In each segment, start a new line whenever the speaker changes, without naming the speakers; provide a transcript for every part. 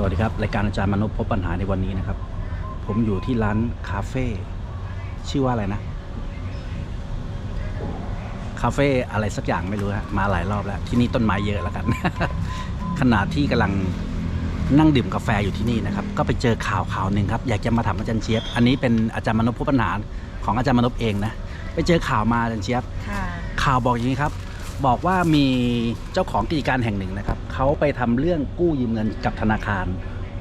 สวัสดีครับ รายการอาจารย์มนุษย์พบปัญหาในวันนี้นะครับ ผมอยู่ที่ร้านคาเฟ่ชื่อว่าอะไรนะ คาเฟ่อะไรสักอย่างไม่รู้ฮะมาหลายรอบแล้ว ที่นี่ต้นไม้เยอะแล้วกัน ขณะที่กำลังนั่งดื่มกาแฟอยู่ที่นี่นะครับ ก็ไปเจอข่าวข่าวหนึ่งครับ อยากจะมาถามอาจารย์เชียบ อันนี้เป็นอาจารย์มนุษย์พบปัญหาของอาจารย์มนุษย์เองนะ ไปเจอข่าวมาอาจารย์เชียบ
ค่ะ
ข่าวบอกอย่างนี้ครับ บอกว่ามีเจ้าของกิจการแห่งหนึ่งนะครับเขาไปทำเรื่องกู้ยืมเงินกับธนาคาร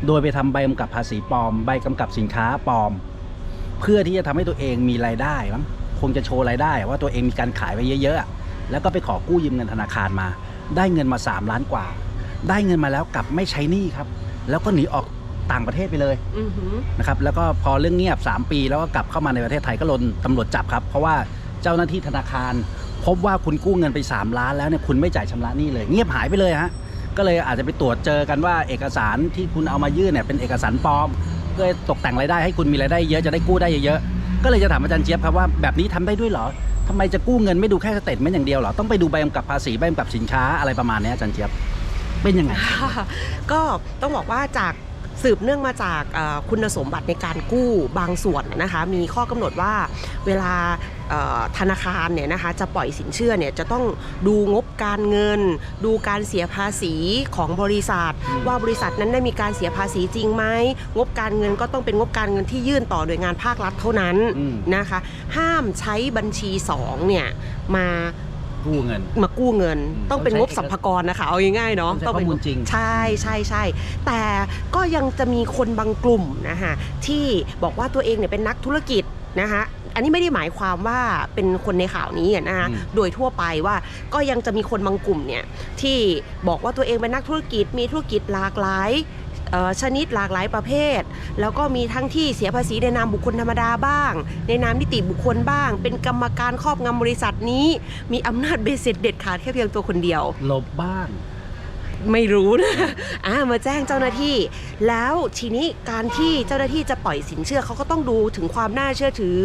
โดยไปทำใบกำกับภาษีปลอม ใบกำกับสินค้าปลอม เพื่อที่จะทำให้ตัวเองมีรายได้มั้งคงจะโชว์รายได้ ว่าตัวเองมีการขายไปเยอะๆอะแล้วก็ไปขอกู้ยืมเงินธนาคารมา ได้เงินมา 3 ล้านกว่า ได้เงินมาแล้วกลับไม่ใช้หนี้ครับ แล้วก็หนีออกต่างประเทศไปเลย
อือหือ
นะครับแล้วก็พอเรื่องเงียบ 3 ปีแล้วก็กลับเข้ามาในประเทศไทยก็โดนตำรวจจับครับ เพราะว่าเจ้าหน้าที่ธนาคาร พบว่าคุณกู้เงินไป 3 ล้านแล้วเนี่ยคุณไม่จ่ายชำระหนี้เลย เงียบหายไปเลยฮะก็เลยอาจจะไปตรวจเจอกันว่าเอกสารที่คุณเอามายื่นเนี่ยเป็นเอกสารปลอมเพื่อตกแต่งรายได้ให้คุณมีรายได้เยอะจะได้กู้ได้เยอะๆก็เลยจะถามอาจารย์เจี๊ยบครับว่าแบบนี้ทำได้ด้วยเหรอทำไมจะกู้เงินไม่ดูแค่สเตทเมนต์อย่างเดียวเหรอ ต้องไปดูใบกำกับภาษีใบกำกับสินค้าอะไรประมาณนี้อาจารย์เจี๊ยบเป็นยังไง
ก็ต้องบอกว่าจาก สืบเนื่องมาจากเอ่อคุณสมบัติในการกู้บางส่วนนะคะมีข้อกำหนดว่าเวลาเอ่อธนาคารเนี่ยนะคะจะปล่อยสินเชื่อเนี่ยจะต้องดูงบการเงิน ดูการเสียภาษีของบริษัท
อืม
ว่าบริษัทนั้นได้มีการเสียภาษีจริงไหมงบการเงินก็ต้องเป็นงบการเงินที่ยื่นต่อหน่วยงานภาครัฐเท่านั้น
อืม
นะคะห้ามใช้บัญชี2เนี่ยมา
กู้เงิน
มากู้เงิน
อืม
ต้องเป็น
ต้อง
ง
ใช้
บสัมภากระนะคะเอาง่ายๆเนาะ
ต้องใช้ข้อมูลจริง
ใช่ใช่ใช่แต่ก็ยังจะมีคนบางกลุ่มนะคะที่บอกว่าตัวเองเนี่ยเป็นนักธุรกิจนะคะอันนี้ไม่ได้หมายความว่าเป็นคนในข่าวนี้อะนะคะ
อืม
โดยทั่วไปว่าก็ยังจะมีคนบางกลุ่มเนี่ยที่บอกว่าตัวเองเป็นนักธุรกิจมีธุรกิจหลากหลายเอ่อ ชนิดหลากหลายประเภท แล้วก็มีทั้งที่เสียภาษีในนามบุคคลธรรมดาบ้าง ในนามนิติบุคคลบ้าง เป็นกรรมการครอบงำบริษัทนี้ มีอำนาจเบสเสร็จเด็ดขาดแค่เพียงตัวคนเดียว
หลบบ้าง
ไม่รู้นะอ่ามาแจ้งเจ้าหน้าที่ แล้วทีนี้การที่เจ้าหน้าที่จะปล่อยสินเชื่อเขาก็ต้องดูถึงความน่าเชื่อถือ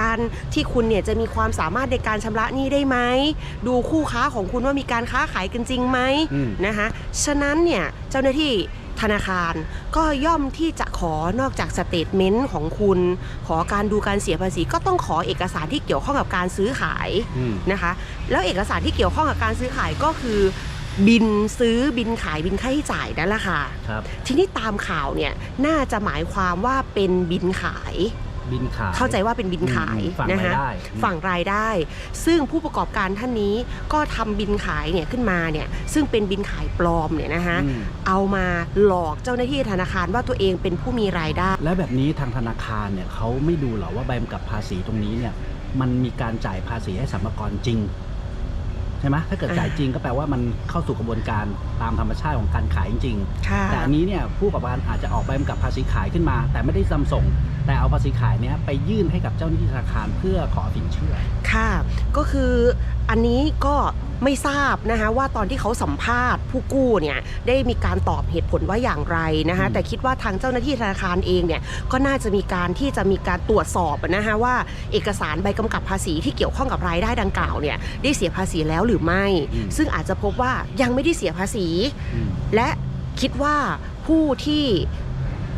การที่คุณเนี่ยจะมีความสามารถในการชำระหนี้ได้ไหม ดูคู่ค้าของคุณว่ามีการค้าขายกันจริงไหม
อืม
นะคะ ฉะนั้นเนี่ยเจ้าหน้าที่ ธนาคาร ก็ย่อมที่จะขอนอกจากสเตทเมนต์ของคุณ ขอการดูการเสียภาษี ก็ต้องขอเอกสารที่เกี่ยวข้องกับการซื้อขาย
อืม
นะคะ แล้วเอกสารที่เกี่ยวข้องกับการซื้อขายก็คือ บินซื้อบินขายบินค่าใช้จ่ายนั่นแหละค่ะ
ครับ
ทีนี้ตามข่าวเนี่ยน่าจะหมายความว่าเป็นบินขาย
บินขาย
เข้าใจว่าเป็นบินขาย
อืมฝั่ง
นะ
ราย
คะ
ได้
ฝั่งรายได้ ซึ่งผู้ประกอบการท่านนี้ก็ทำบินขายเนี่ยขึ้นมาเนี่ยซึ่งเป็นบินขายปลอมเนี่ยนะคะ
อืม
เอามาหลอกเจ้าหน้าที่ธนาคารว่าตัวเองเป็นผู้มีรายได้
แล้วแบบนี้ทางธนาคารเนี่ยเขาไม่ดูเหรอว่าใบกำกับภาษีตรงนี้เนี่ยมันมีการจ่ายภาษีให้สรรพากรจริง ใช่ไหมถ้าเกิด
อ่า
จ่ายจริงก็แปลว่ามันเข้าสู่กระบวนการตามธรรมชาติของการขายจริง
ค่ะ
ๆแต่อันนี้เนี่ยผู้ประกอบการอาจจะออกใบกำกับภาษีขายขึ้นมา แต่ไม่ได้นำส่ง แต่เอาภาษีขายเนี่ยไปยื่นให้กับเจ้าหน้าที่ธนาคารเพื่อขอสินเชื่อ
ค่ะ ก็คืออันนี้ก็ไม่ทราบนะคะว่าตอนที่เขาสัมภาษณ์ผู้กู้เนี่ยได้มีการตอบเหตุผลว่าอย่างไรนะคะ
อืม
แต่คิดว่าทางเจ้าหน้าที่ธนาคารเองเนี่ยก็น่าจะมีการที่จะมีการตรวจสอบนะคะว่าเอกสารใบกำกับภาษีที่เกี่ยวข้องกับรายได้ดังกล่าวเนี่ยได้เสียภาษีแล้วหรือไม่
อืม
ซึ่งอาจจะพบว่ายังไม่ได้เสียภาษี
อืม
และคิดว่าผู้ที่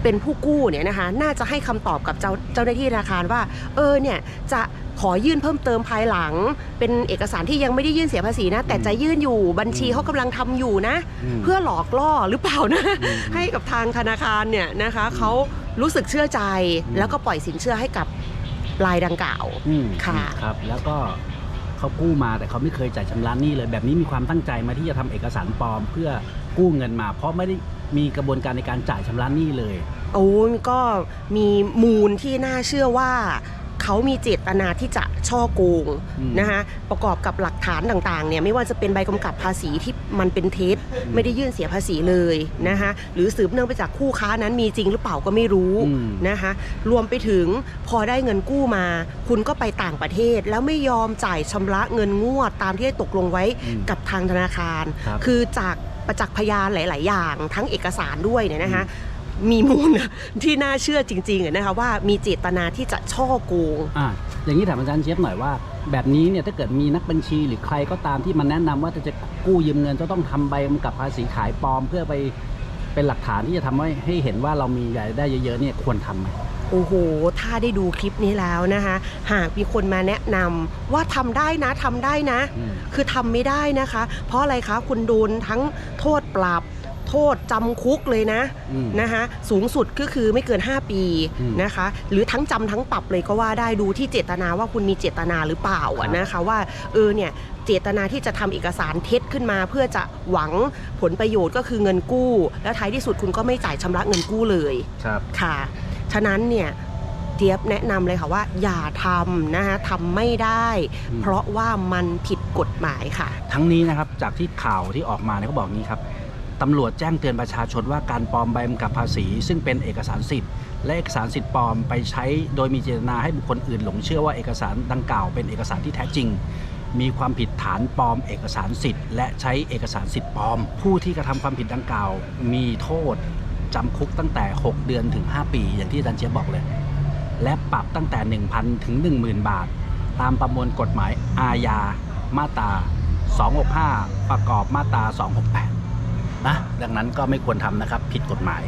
เป็นผู้กู้เนี่ยนะคะน่าจะให้คำตอบกับเจ้าเจ้าหน้าที่ธนาคารว่า เออเนี่ยจะขอยื่นเพิ่มเติมภายหลัง เป็นเอกสารที่ยังไม่ได้ยื่นเสียภาษีนะ แต่จะยื่นอยู่บัญชีเขากำลังทำอยู่นะ
ม
เพื่อหลอกล่อหรือเปล่านะ
อืม
ให้กับทางธนาคารเนี่ยนะคะ
อืม
เขารู้สึกเชื่อใจ
อืม
แล้วก็ปล่อยสินเชื่อให้กับรายดังกล่าว
อืม
ค่ะ
ครับแล้วก็ เขากู้มาแต่เขาไม่เคยจ่ายชำระหนี้เลย แบบนี้มีความตั้งใจมาที่จะทำเอกสารปลอม เพื่อกู้เงินมา เพราะไม่ได้มีกระบวนการในการจ่ายชำระหนี้เลย
โอ้ก็มีมูลที่น่าเชื่อว่า เขามีเจตนาที่จะช่อโกง
อืม
นะคะประกอบกับหลักฐานต่างๆเนี่ยไม่ว่าจะเป็นใบกำกับภาษีที่มันเป็นเท็จ
ม
ไม่ได้ยื่นเสียภาษีเลยนะคะหรือสืบเนื่องไปจากคู่ค้านั้นมีจริงหรือเปล่าก็ไม่รู้
อืม
นะคะรวมไปถึงพอได้เงินกู้มา คุณก็ไปต่างประเทศ แล้วไม่ยอมจ่ายชำระเงินงวดตามที่ได้ตกลงไว้
อืม
กับทางธนาคาร
ครับ
คือจากประจักษ์พยานหลาย ๆ อย่าง ทั้งเอกสารด้วยเนี่ยนะคะ มีมูล ที่น่าเชื่อจริงๆอะนะคะว่ามีเจตนาที่จะช่อโกง
อะอย่างนี้ถามอาจารย์เชฟหน่อยว่า แบบนี้เนี่ยถ้าเกิดมีนักบัญชีหรือใครก็ตามที่มาแนะนำว่าจะจะกู้ยืมเงินจะต้องทำใบกำกับภาษีขายปลอมเพื่อไปเป็นหลักฐานที่จะทำให้ให้เห็นว่าเรามีรายได้เยอะๆเนี่ยควรทำไหม
โอ้โห ถ้าได้ดูคลิปนี้แล้วนะคะ หากมีคนมาแนะนำว่าทำได้นะทำได้นะ
อืม
คือทำไม่ได้นะคะ เพราะอะไรคะ คุณโดนทั้งโทษปรับ โทษจำคุกเลยนะ
อืม
นะคะสูงสุดก็คือไม่เกิน 5 ปี
อืม
นะคะ หรือทั้งจำทั้งปรับเลยก็ว่าได้ดูที่เจตนาว่าคุณมีเจตนาหรือเปล่า
ครั
อะ
บ
นะคะว่าเออเนี่ยเจตนาที่จะทำเอกสารเท็จขึ้นมา เพื่อจะหวังผลประโยชน์ก็คือเงินกู้ แล้วท้ายที่สุดคุณก็ไม่จ่ายชำระเงินกู้เลย
ครับ
ค่ะ ฉะนั้นเนี่ยเจี๊ยบแนะนำเลยค่ะว่า อย่าทำนะคะทำไม่ได้
อืม
เพราะว่ามันผิดกฎหมายค่ะ
ทั้งนี้นะครับจากที่ข่าวที่ออกมาเนี่ยเขาบอกงี้ครับ ตำรวจแจ้งเตือนประชาชนว่าการปลอมใบกำกับภาษี ซึ่งเป็นเอกสารสิทธิ์ และเอกสารสิทธิ์ปลอมไปใช้โดยมีเจตนาให้บุคคลอื่นหลงเชื่อว่าเอกสารดังกล่าวเป็นเอกสารที่แท้จริง มีความผิดฐานปลอมเอกสารสิทธิ์ และใช้เอกสารสิทธิ์ปลอม ผู้ที่กระทำความผิดดังกล่าว มีโทษจำคุกตั้งแต่ 6 เดือนถึง 5 ปี อย่างที่อาจารย์เจียบบอกเลย และปรับตั้งแต่ 1,000 ถึง 10,000 บาท ตามประมวลกฎหมายอาญามาตรา 265 ประกอบมาตรา 268 นะดังนั้นก็ไม่ควรทำนะครับ ผิดกฎหมาย